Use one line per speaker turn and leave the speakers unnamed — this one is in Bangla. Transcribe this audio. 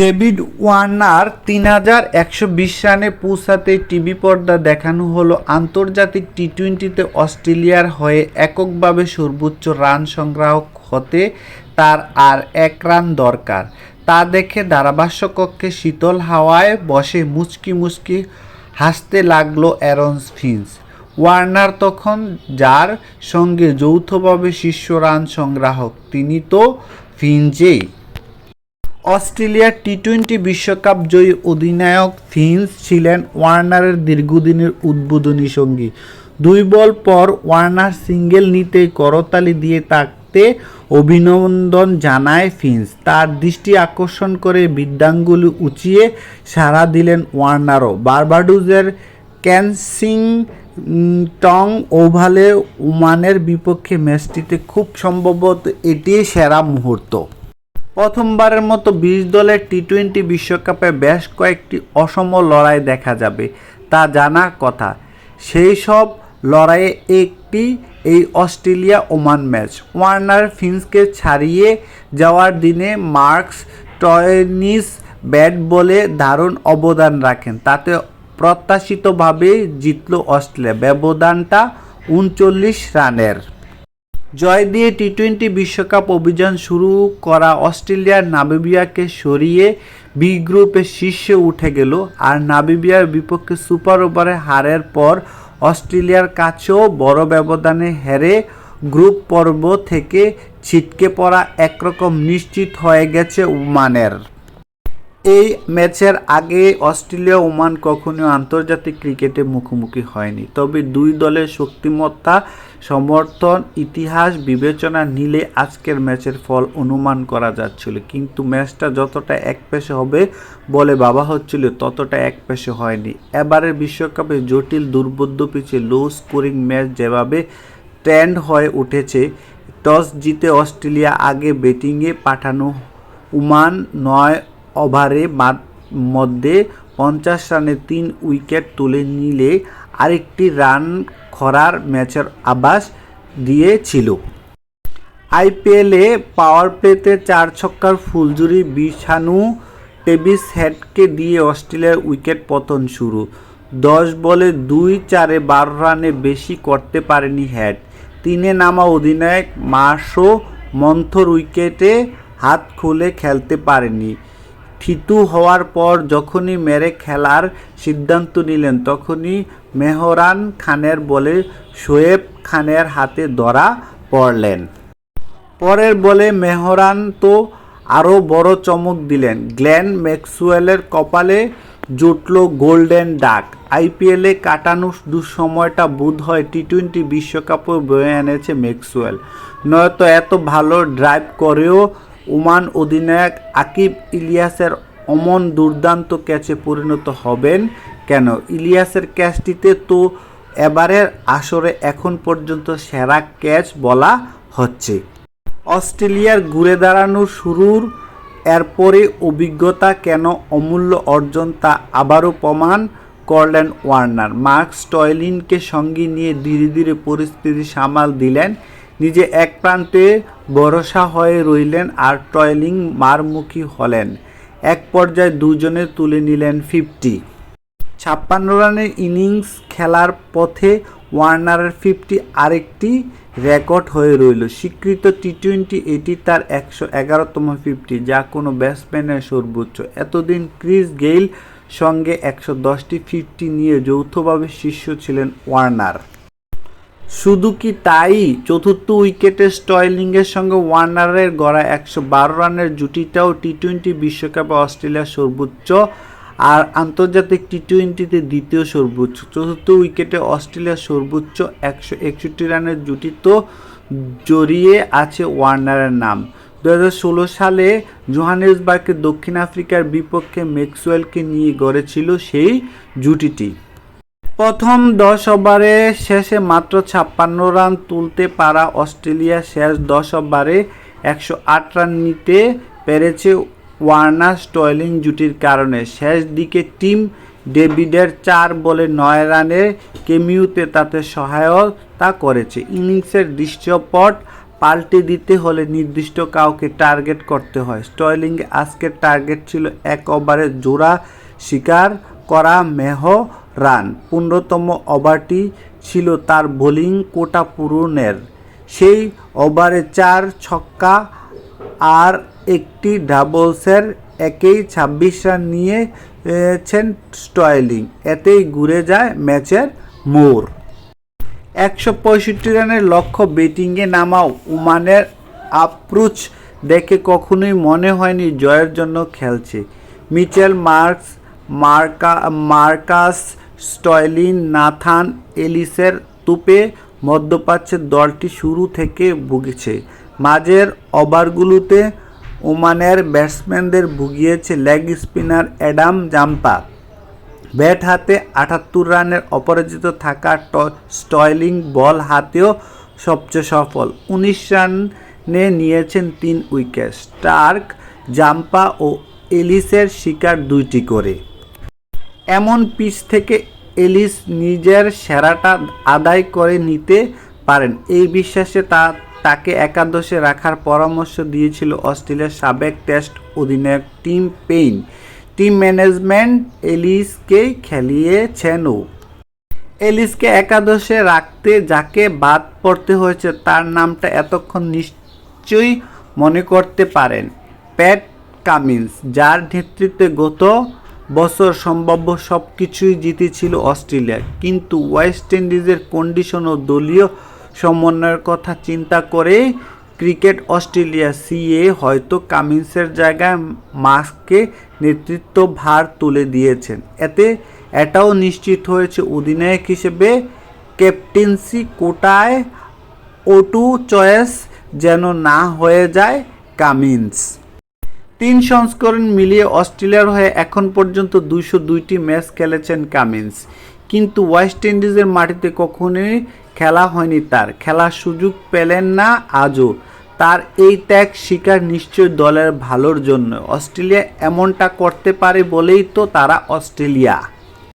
ডেভিড ওয়ার্নার তিন হাজার একশো বিশ রানে পৌঁছাতে টিভি পর্দা দেখানো হলো আন্তর্জাতিক টি টোয়েন্টিতে অস্ট্রেলিয়ার হয়ে এককভাবে সর্বোচ্চ রান সংগ্রাহক হতে তার আর এক রান দরকার। তা দেখে ধারাভাষ্য কক্ষে শীতল হাওয়ায় বসে মুচকি মুচকি হাসতে লাগল অ্যারন ফিন্স ওয়ার্নার তখন যার সঙ্গে যৌথভাবে শীর্ষ রান সংগ্রাহক, তিনি তো ফিঞ্জেই। অস্ট্রেলিয়ার টি টোয়েন্টি বিশ্বকাপ জয়ী অধিনায়ক ফিন্স ছিলেন ওয়ার্নারের দীর্ঘদিনের উদ্বোধনী সঙ্গী। দুই বল পর ওয়ার্নার সিঙ্গেল নিতেই করতালি দিয়ে তাকতে অভিনন্দন জানায় ফিন্স। তার দৃষ্টি আকর্ষণ করে বিদ্যাঙ্গুলি উঁচিয়ে সাড়া দিলেন ওয়ার্নারও। বারবাডুজের ক্যানসিং টং ওভালে ওমানের বিপক্ষে ম্যাচটিতে খুব সম্ভবত এটি সেরা মুহূর্ত। প্রথমবারের মতো বিশ দলের টি টোয়েন্টি বিশ্বকাপে বেশ কয়েকটি অসম লড়াই দেখা যাবে, তা জানা কথা। সেই সব লড়াইয়ে একটি এই অস্ট্রেলিয়া ওমান ম্যাচ। ওয়ার্নার ফিন্সকে ছাড়িয়ে যাওয়ার দিনে মার্কস টয়নিস ব্যাট বলে দারুণ অবদান রাখেন। তাতে প্রত্যাশিতভাবে জিতল অস্ট্রেলিয়া। ব্যবধানটা উনচল্লিশ রানের। জয় দিয়ে টি টোয়েন্টি বিশ্বকাপ অভিযান শুরু করা অস্ট্রেলিয়ার নাবিবিয়াকে সরিয়ে বি গ্রুপে শীর্ষে উঠে গেল। আর নাবিবিয়ার বিপক্ষে সুপার ওভারে হারের পর অস্ট্রেলিয়ার কাছেও বড় ব্যবধানে হেরে গ্রুপ পর্ব থেকে ছিটকে পড়া একরকম নিশ্চিত হয়ে গেছে ওমানের। এই ম্যাচের আগে অস্ট্রেলিয়া ওমান কখনো আন্তর্জাতিক ক্রিকেটে মুখোমুখি হয়নি। তবে দুই দলের শক্তিমত্তা, সমর্থন, ইতিহাস, বিবেচনা নিলে আজকের ম্যাচের ফল অনুমান করা যাচ্ছিল। কিন্তু ম্যাচটা যতটা এক পেশে হবে বলে ভাবা হচ্ছিল, ততটা একপেশে হয়নি। এবারের বিশ্বকাপে জটিল দুর্বোধ্য পিছে লো স্কোরিং ম্যাচ যেভাবে ট্রেন্ড হয়ে উঠেছে, টস জিতে অস্ট্রেলিয়া আগে ব্যাটিংয়ে পাঠানো উমান নয় ওভারে মধ্যে পঞ্চাশ রানে তিন উইকেট তুলে নিলে আরেকটি রান খরার ম্যাচের আভাস দিয়েছিল। আইপিএলে পাওয়ার প্লেতে চার ছক্কার ফুলজুরি বিছানু টেবিস হেডকে দিয়ে অস্ট্রেলিয়ার উইকেট পতন শুরু। দশ বলে দুই চারে বারো রানে বেশি করতে পারেনি হেড। তিনে নামা অধিনায়ক মার্শো মন্থর উইকেটে হাত খুলে খেলতে পারেনি। থিতু হওয়ার পর যখনই মেরে খেলার সিদ্ধান্ত নিলেন, তখনই মেহরান খানের বলে শোয়েব খানের হাতে ধরা পড়লেন। পরের বলে মেহরান তো আরও বড় চমক দিলেন। গ্লেন ম্যাক্সওয়েলের কপালে জুটল গোল্ডেন ডাক। আইপিএলে কাটানো দুঃসময়টা বোধ হয় টি টোয়েন্টি বিশ্বকাপও বয়ে এনেছে ম্যাক্সওয়েল। নয়তো এত ভালো ড্রাইভ করেও ওমান অধিনায়ক আকিব ইলিয়াসের অমন দুর্দান্ত ক্যাচে পরিণত হবেন কেন? ইলিয়াসের ক্যাচটিতে তো এবারের আসরে এখন পর্যন্ত সেরা ক্যাচ বলা হচ্ছে। অস্ট্রেলিয়ার ঘুরে দাঁড়ানো শুরুর এরপরে অভিজ্ঞতা কেন অমূল্য অর্জন তা আবারও প্রমাণ করলেন ওয়ার্নার। মার্ক স্টয়লিনকে সঙ্গে নিয়ে ধীরে ধীরে পরিস্থিতি সামাল দিলেন। নিজে এক প্রান্তে ভরসা হয়ে রইলেন আর টয়লিং মারমুখী হলেন। এক পর্যায়ে দুজনে তুলে নিলেন ফিফটি। ছাপ্পান্ন রানের ইনিংস খেলার পথে ওয়ার্নারের ফিফটি আরেকটি রেকর্ড হয়ে রইল। স্বীকৃত টি টোয়েন্টি এটি তার একশো এগারোতম ফিফটি, যা কোনো ব্যাটসম্যানের সর্বোচ্চ। এতদিন ক্রিস গেইল সঙ্গে একশো দশটি ফিফটি নিয়ে যৌথভাবে শীর্ষ ছিলেন ওয়ার্নার। শুধু কি তাই? চতুর্থ উইকেটে স্টয়লিংয়ের সঙ্গে ওয়ার্নারের গড়া একশো বারো রানের জুটিটাও টি টোয়েন্টি বিশ্বকাপে অস্ট্রেলিয়ার সর্বোচ্চ আর আন্তর্জাতিক টি টোয়েন্টিতে দ্বিতীয় সর্বোচ্চ। চতুর্থ উইকেটে অস্ট্রেলিয়ার সর্বোচ্চ একশো একষট্টি রানের জুটি তো জড়িয়ে আছে ওয়ার্নারের নাম। দু হাজার ষোলো সালে জোহানেসবার্গে দক্ষিণ আফ্রিকার বিপক্ষে ম্যাক্সওয়েলকে নিয়ে গড়েছিল সেই জুটিটি। প্রথম দশ ওভারে শেষে মাত্র ছাপ্পান্ন রান তুলতে পারা অস্ট্রেলিয়া শেষ দশ ওভারে একশো আট রান নিতে পেরেছে ওয়ার্নার স্টয়লিং জুটির কারণে। শেষ দিকে টিম ডেভিডের চার বলে নয় রানের কেমিউতে তাতে সহায়তা করেছে। ইনিংসের দৃশ্যপট পাল্টে দিতে হলে নির্দিষ্ট কাউকে টার্গেট করতে হয়। স্টয়লিং আজকের টার্গেট ছিল এক ওভারে জোড়া শিকার করা মেহ রান। পনেরোতম ওভারটি ছিল তার বোলিং কোটা পূরণের। সেই ওভারে চার ছক্কা আর একটি ডাবলসের একেই ছাব্বিশ রান নিয়েছেন স্টয়লিং এতেই ঘুরে যায় ম্যাচের মোড়। একশো পঁয়ষট্টি রানের লক্ষ্য ব্যাটিংয়ে নামাও ওমানের আপ্রোচ দেখে কখনোই মনে হয়নি জয়ের জন্য খেলছে। মিচেল মার্কস, মার্কা মার্কাস স্টয়লিন নাথান এলিসের তুপে মধ্যপ্রাচ্যের দলটি শুরু থেকে ভুগেছে। মাঝের ওভারগুলোতে ওমানের ব্যাটসম্যানদের ভুগিয়েছে leg spinner Adam Zampa. Bat হাতে আটাত্তর রানের অপরাজিত থাকা স্টয়লিং বল হাতেও সবচেয়ে সফল। উনিশ রানে নিয়েছেন তিন উইকেট। স্টার্ক, জাম্পা ও এলিসের শিকার দুইটি করে। এমন পিচ থেকে এলিস নিজের সেরাটা আদায় করে নিতে পারেন। এই বিশ্বাসে তা, তাকে একাদশে রাখার পরামর্শ দিয়েছিল অস্ট্রেলিয়ার সাবেক টেস্ট অধিনায়ক টিম পেইন। টিম ম্যানেজমেন্ট এলিসকেই খেলিয়েছেনও। এলিসকে একাদশে রাখতে যাকে বাদ পড়তে হয়েছে, তার নামটা এতক্ষণ নিশ্চয়ই মনে করতে পারেন। প্যাট কামিন্স, যার নেতৃত্বে গত বছর সম্ভাব্য সব কিছুই জিতেছিল অস্ট্রেলিয়া। কিন্তু ওয়েস্ট ইন্ডিজের কন্ডিশন ও দলীয় সমন্বয়ের কথা চিন্তা করে ক্রিকেট অস্ট্রেলিয়া সিএ হয়তো কামিন্সের জায়গায় মাস্ককে নেতৃত্ব ভার তুলে দিয়েছেন। এতে এটাও নিশ্চিত হয়েছে অধিনায়ক হিসেবে ক্যাপ্টেন্সি কোটায় ওটু চয়েস যেন না হয়ে যায় কামিন্স। তিন সংস্করণ মিলিয়ে অস্ট্রেলিয়ার হয়ে এখন পর্যন্ত দুইশো দুইটি ম্যাচ খেলেছেন কামিন্স। কিন্তু ওয়েস্ট ইন্ডিজের মাটিতে কখনোই খেলা হয়নি তার। খেলার সুযোগ পেলেন না আজও। তার এই ত্যাগ শিকার নিশ্চয় দলের ভালোর জন্য। অস্ট্রেলিয়া এমনটা করতে পারে বলেই তো তারা অস্ট্রেলিয়া।